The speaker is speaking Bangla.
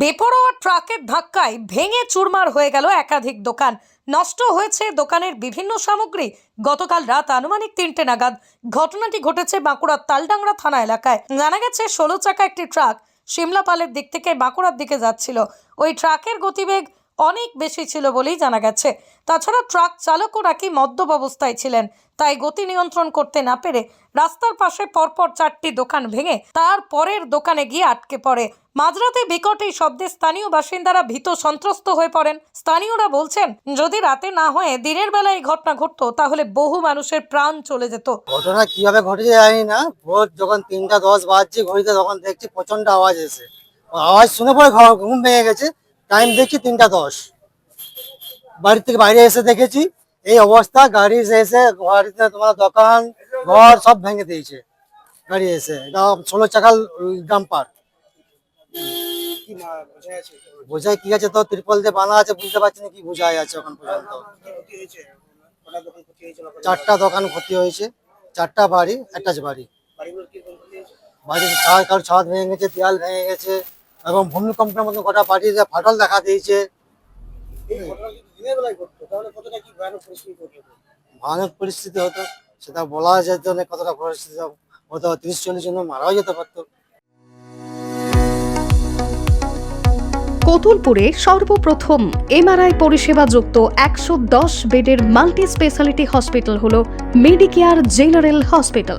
বেপরোয়া ট্রাকের ধাক্কায় ভেঙে চুরমার হয়ে গেল একাধিক দোকান। নষ্ট হয়েছে দোকানের বিভিন্ন সামগ্রী। গতকাল রাত আনুমানিক তিনটে নাগাদ ঘটনাটি ঘটেছে বাঁকুড়ার তালডাংরা থানা এলাকায়। জানা গেছে, ষোলো চাকা একটি ট্রাক শিমলাপালের দিক থেকে বাঁকুড়ার দিকে যাচ্ছিল। ওই ট্রাকের গতিবেগ অনেক বেশি ছিল বলেই জানা গেছে। তাছাড়া ট্রাক চালকও নাকি মদ্যপ অবস্থায় ছিলেন, তাই গতি নিয়ন্ত্রণ করতে না পেরে রাস্তার পাশে পরপর চারটি দোকান ভেঙে তার পরের দোকানে গিয়ে আটকে পড়ে। মাঝরাতে বিকট এই শব্দে স্থানীয় বাসিন্দারা ভীত সন্ত্রস্ত হয়ে পড়েন। স্থানীয়রা বলছেন, যদি রাতে না হয়ে, দিনের বেলা এই ঘটনা ঘটতো, তাহলে বহু মানুষের প্রাণ চলে যেত। ঘটনা কীভাবে ঘটেছে জানি না। ভোর যখন তিনটা দশ বাজছে, ঘড়িতে তখন দেখছি প্রচণ্ড আওয়াজ এসে। আওয়াজ শুনে পরে ঘুম ভেঙে গেছে। টাইম দেখছি তিনটা দশ। বাড়ি থেকে বাইরে এসে দেখেছি এই অবস্থা গাড়ি এসে গাড়িতে তোমার দোকান ঘর সব ভেঙে দিয়েছে। গাড়ি এসে ষোলো চাকার ডাম্পার বোঝাই কি আছে তো? ত্রিপল দিয়ে বানা আছে বুঝতে পারছি না কি বোঝাই আছে এখন পর্যন্ত। চারটা দোকান ক্ষতি হয়েছে চারটা বাড়ি অ্যাটাচ বাড়ি। বাড়ির ছাদ কারোর ছাদ ভেঙে গেছে দেয়াল ভেঙে গেছে। এবং ভূমিকম্পের মতো গোটা বাড়িতে ফাটল দেখা দিয়েছে। ভয়ানক পরিস্থিতি হতো? সেটা বলা যেত না কতটা পরিস্থিতি হতো। তিরিশ চল্লিশ জন মারাও যেতে পারতো। কতুলপুরে সর্বপ্রথম এমআরআই পরিষেবা যুক্ত একশো দশ বেডের মাল্টি স্পেশালিটি হসপিটাল হল মেডিকেয়ার জেনারেল হসপিটাল।